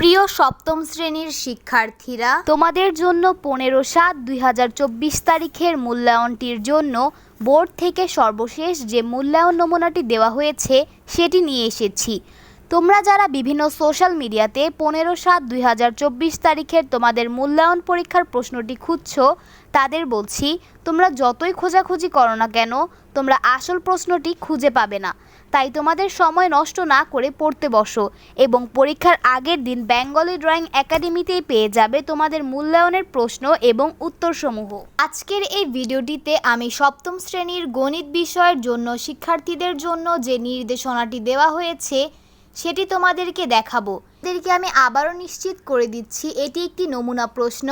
প্রিয় সপ্তম শ্রেণির শিক্ষার্থীরা, তোমাদের জন্য পনেরো সাত দুই তারিখের মূল্যায়নটির জন্য বোর্ড থেকে সর্বশেষ যে মূল্যায়ন নমুনাটি দেওয়া হয়েছে, সেটি নিয়ে এসেছি। তোমরা যারা বিভিন্ন সোশ্যাল মিডিয়াতে পনেরো সাত দুই হাজার চব্বিশ তারিখের তোমাদের মূল্যায়ন পরীক্ষার প্রশ্নটি খুঁজছো, তাদের বলছি, তোমরা যতই খোঁজাখুঁজি করো না কেন, তোমরা আসল প্রশ্নটি খুঁজে পাবে না। তাই তোমাদের সময় নষ্ট না করে পড়তে বসো এবং পরীক্ষার আগের দিন বেঙ্গলি ড্রয়িং একাডেমিতেই পেয়ে যাবে তোমাদের মূল্যায়নের প্রশ্ন এবং উত্তরসমূহ। আজকের এই ভিডিওটিতে আমি সপ্তম শ্রেণির গণিত বিষয়ের জন্য শিক্ষার্থীদের জন্য যে নির্দেশনাটি দেওয়া হয়েছে সেটি তোমাদেরকে দেখাবো। তাদেরকে আমি আবারও নিশ্চিত করে দিচ্ছি, এটি একটি নমুনা প্রশ্ন।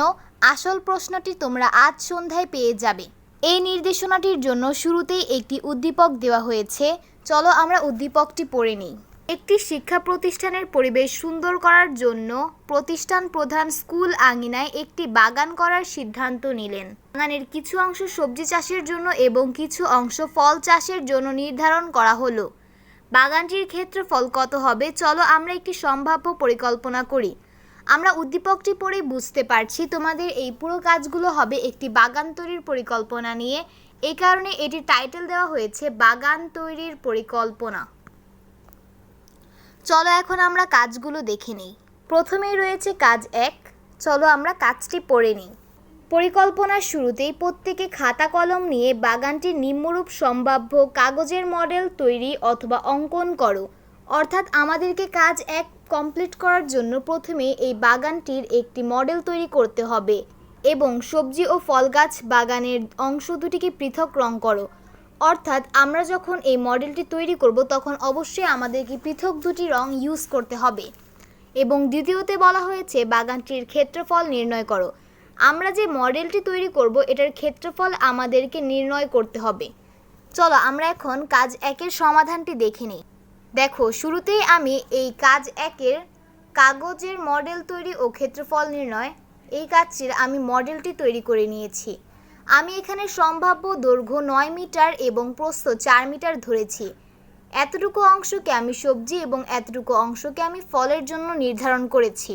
আসল প্রশ্নটি তোমরা আজ সন্ধ্যায় পেয়ে যাবে। এই নির্দেশনাটির জন্য শুরুতেই একটি উদ্দীপক দেওয়া হয়েছে। চলো আমরা উদ্দীপকটি পড়ে নিই। একটি শিক্ষা প্রতিষ্ঠানের পরিবেশ সুন্দর করার জন্য প্রতিষ্ঠান প্রধান স্কুল আঙিনায় একটি বাগান করার সিদ্ধান্ত নিলেন। বাগানের কিছু অংশ সবজি চাষের জন্য এবং কিছু অংশ ফল চাষের জন্য নির্ধারণ করা হলো। বাগানটির ক্ষেত্রফল কত হবে? চলো আমরা একটি সম্ভাব্য পরিকল্পনা করি। আমরা উদ্দীপকটি পড়ে বুঝতে পারছি তোমাদের এই পুরো কাজগুলো হবে একটি বাগান তৈরির পরিকল্পনা নিয়ে। এই কারণে এটি টাইটেল দেওয়া হয়েছে, বাগান তৈরির পরিকল্পনা। চলো এখন আমরা কাজগুলো দেখে নিই। প্রথমেই রয়েছে কাজ এক। চলো আমরা কাজটি পড়ে নিই। পরিকল্পনার শুরুতেই প্রত্যেকে খাতা কলম নিয়ে বাগানটির নিম্নরূপ সম্ভাব্য কাগজের মডেল তৈরি অথবা অঙ্কন করো। অর্থাৎ আমাদেরকে কাজ এক কমপ্লিট করার জন্য প্রথমে এই বাগানটির একটি মডেল তৈরি করতে হবে এবং সবজি ও ফল গাছ বাগানের অংশ দুটিকে পৃথক রং করো। অর্থাৎ আমরা যখন এই মডেলটি তৈরি করব তখন অবশ্যই আমাদেরকে পৃথক দুটি রং ইউজ করতে হবে। এবং দ্বিতীয়তে বলা হয়েছে, বাগানটির ক্ষেত্রফল নির্ণয় করো। আমরা যে মডেলটি তৈরি করব, এটার ক্ষেত্রফল আমাদেরকে নির্ণয় করতে হবে। চলো আমরা এখন কাজ একের সমাধানটি দেখে নিই। দেখো, শুরুতেই আমি এই কাজ একের কাগজের মডেল তৈরি ও ক্ষেত্রফল নির্ণয়, এই কাজটির আমি মডেলটি তৈরি করে নিয়েছি। আমি এখানে সম্ভাব্য দৈর্ঘ্য নয় মিটার এবং প্রস্থ চার মিটার ধরেছি। এতটুকু অংশকে আমি সবজি এবং এতটুকু অংশকে আমি ফলের জন্য নির্ধারণ করেছি।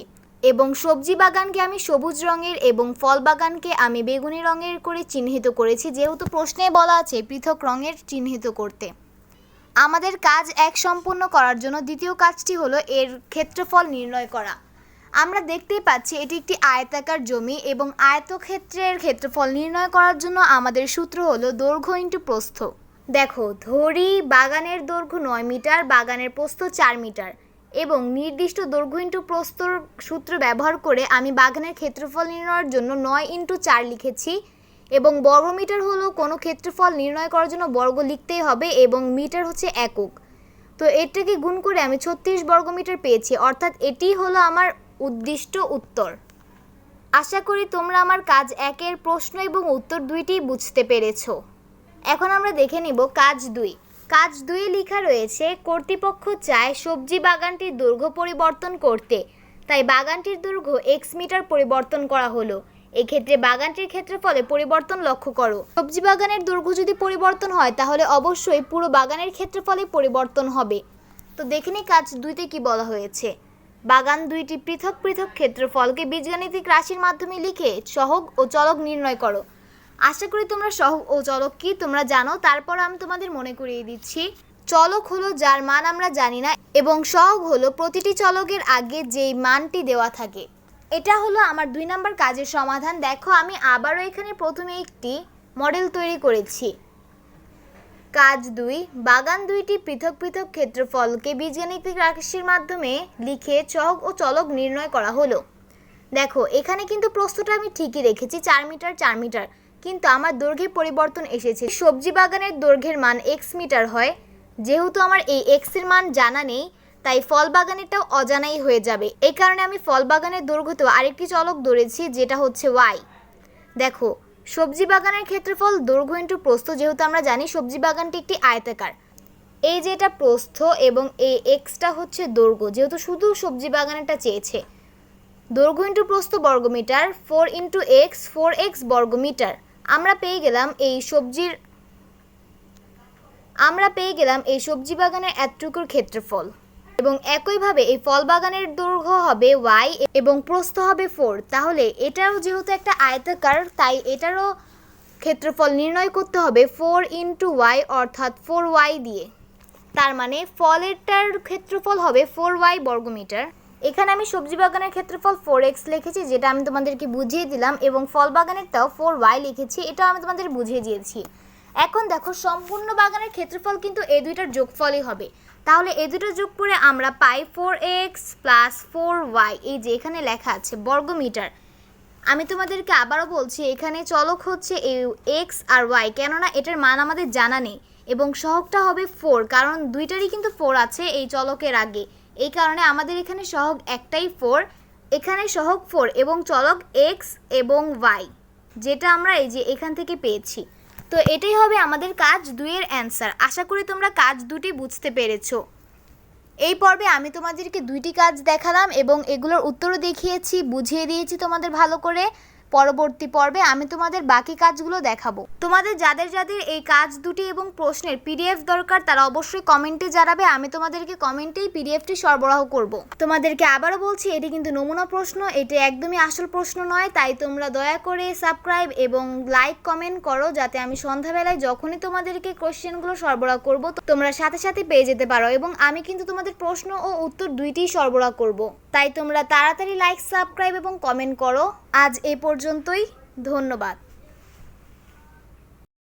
এবং সবজি বাগানকে আমি সবুজ রঙের এবং ফল বাগানকে আমি বেগুনি রঙের করে চিহ্নিত করেছি, যেহেতু প্রশ্নে বলা আছে পৃথক রঙের চিহ্নিত করতে। আমাদের কাজ এক সম্পূর্ণ করার জন্য দ্বিতীয় কাজটি হলো এর ক্ষেত্রফল নির্ণয় করা। আমরা দেখতেই পাচ্ছি এটি একটি আয়তাকার জমি এবং আয়তক্ষেত্রের ক্ষেত্রফল নির্ণয় করার জন্য আমাদের সূত্র হলো দৈর্ঘ্য ইন্টু প্রস্থ। দেখো, ধরি বাগানের দৈর্ঘ্য নয় মিটার, বাগানের প্রস্থ চার মিটার। এবং নির্দিষ্ট দৈর্ঘ্য ইন্টু প্রস্তর সূত্র ব্যবহার করে আমি বাগানের ক্ষেত্রফল নির্ণয়ের জন্য নয় ইন্টু চার লিখেছি এবং বর্গমিটার হলো কোনো ক্ষেত্রফল নির্ণয় করার জন্য বর্গ লিখতেই হবে এবং মিটার হচ্ছে একক। তো এটাকে গুণ করে আমি ছত্রিশ বর্গমিটার পেয়েছি, অর্থাৎ এটি হলো আমার উদ্দিষ্ট উত্তর। আশা করি তোমরা আমার কাজ একের প্রশ্ন এবং উত্তর দুইটি বুঝতে পেরেছ। এখন আমরা দেখে নিব কাজ দুই। কাজ দুই লেখা রয়েছে, কর্তৃপক্ষ চায় সবজি বাগানটির দৈর্ঘ্য পরিবর্তন করতে। তাই বাগানটির দৈর্ঘ্য এক্স মিটার পরিবর্তন করা হলো। এক্ষেত্রে বাগানটির ক্ষেত্রফলে পরিবর্তন লক্ষ্য করো। সবজি বাগানের দৈর্ঘ্য যদি পরিবর্তন হয়, তাহলে অবশ্যই পুরো বাগানের ক্ষেত্রফলে পরিবর্তন হবে। তো দেখে নিই কাজ দুইতে কি বলা হয়েছে। বাগান দুইটি পৃথক পৃথক ক্ষেত্রফলকে বীজগাণিতিক রাশির মাধ্যমে লিখে সহগ ও চলক নির্ণয় করো। আশা করি তোমরা সহ ও চলক কি তোমরা জানো? তারপর আমি তোমাদের মনে করিয়ে দিচ্ছি। চলক হলো যার মান আমরা জানি না এবং সহগ হলো প্রতিটি চলকের আগে যেই মানটি দেওয়া থাকে। এটা হলো আমার দুই নম্বর কাজের সমাধান। দেখো, আমি আবারও এখানে প্রথমে একটি মডেল তৈরি করেছি। কাজ দুই, বাগান দুইটি পৃথক পৃথক ক্ষেত্রফলকে বীজগাণিতিক রাশির মাধ্যমে লিখে চক ও চলক নির্ণয় করা হলো। দেখো, এখানে কিন্তু প্রশ্নটা আমি ঠিকই রেখেছি, চার মিটার চার মিটার। কিন্তু আমার দৈর্ঘ্যে পরিবর্তন এসেছে। সবজি বাগানের দৈর্ঘ্যের মান এক্স মিটার হয়। যেহেতু আমার এই এক্সের মান জানা নেই, তাই ফল বাগানেরটাও অজানাই হয়ে যাবে। এই কারণে আমি ফল বাগানের দৈর্ঘ্যতেও আরেকটি চলক ধরেছি, যেটা হচ্ছে ওয়াই দেখো, সবজি বাগানের ক্ষেত্রফল দৈর্ঘ্য ইন্টু প্রস্থ, যেহেতু আমরা জানি সবজি বাগানটি একটি আয়তাকার। এই যে এটা প্রস্থ এবং এই এক্সটা হচ্ছে দৈর্ঘ্য, যেহেতু শুধু সবজি বাগানেরটা চেয়েছে। দৈর্ঘ্য ইন্টু প্রস্থ বর্গমিটার four into x four x বর্গমিটার। আমরা পেয়ে গেলাম এই সবজির, আমরা পেয়ে গেলাম এই সবজি বাগানের এতটুকুর ক্ষেত্রফল এবং একইভাবে এই ফল বাগানের দৈর্ঘ্য হবে ওয়াই এবং প্রস্থ হবে ফোর তাহলে এটাও যেহেতু একটা আয়তাকার, তাই এটারও ক্ষেত্রফল নির্ণয় করতে হবে ফোর ইন্টু ওয়াই অর্থাৎ ফোর ওয়াই দিয়ে। তার মানে ফলেরটার ক্ষেত্রফল হবে ফোর ওয়াই বর্গমিটার। এখানে আমি সবজি বাগানের ক্ষেত্রফল ফোর এক্স লিখেছি, যেটা আমি তোমাদেরকে বুঝিয়ে দিলাম, এবং ফল বাগানেরটাও ফোর ওয়াই লিখেছি, এটাও আমি তোমাদের বুঝিয়ে দিয়েছি। এখন দেখো, সম্পূর্ণ বাগানের ক্ষেত্রফল কিন্তু এই দুইটার যোগফলই হবে। তাহলে এই দুটো যোগ করে আমরা পাই four x plus four y এই যে এখানে লেখা আছে বর্গমিটার। আমি তোমাদেরকে আবারও বলছি, এখানে চলক হচ্ছে এই এক্স আর ওয়াই কেননা এটার মান আমাদের জানা নেই, এবং সহগটা হবে ফোর কারণ দুইটারই কিন্তু ফোর আছে এই চলকের আগে। এই কারণে আমাদের এখানে সহগ একটাই ফোর এখানে সহগ ফোর এবং চলক এক্স এবং ওয়াই যেটা আমরা এই যে এখান থেকে পেয়েছি। তো এটাই হবে আমাদের কাজ দুইয়ের অ্যান্সার আশা করি তোমরা কাজ দুটি বুঝতে পেরেছ। এই পর্বে আমি তোমাদেরকে দুইটি কাজ দেখালাম এবং এগুলোর উত্তরও দেখিয়েছি, বুঝিয়ে দিয়েছি তোমাদের ভালো করে। পরবর্তী পর্বে আমি তোমাদের বাকি কাজগুলো দেখাবো। তোমাদের যাদের যাদের এই কাজ দুটি এবং প্রশ্নের পিডিএফ দরকার, তারা অবশ্যই কমেন্টে জানাবে, আমি তোমাদেরকে কমেন্টেই পিডিএফটি সরবরাহ করব। তোমাদেরকে আবারও বলছি, এটি কিন্তু নমুনা প্রশ্ন, এটি একদমই আসল প্রশ্ন নয়, তাই তোমরা দয়া করে সাবস্ক্রাইব এবং লাইক, কমেন্ট করো, যাতে আমি সন্ধ্যাবেলায় যখনই তোমাদেরকে কোশ্চেনগুলো সরবরাহ করব, তোমরা সাথে সাথে পেয়ে যেতে পারো এবং আমি কিন্তু তোমাদের প্রশ্ন ও উত্তর দুইটিই সরবরাহ করব। তাই তোমরা তাড়াতাড়ি লাইক সাবস্ক্রাইব এবং কমেন্ট করো। আজ এ পর্যন্তই ধন্যবাদ।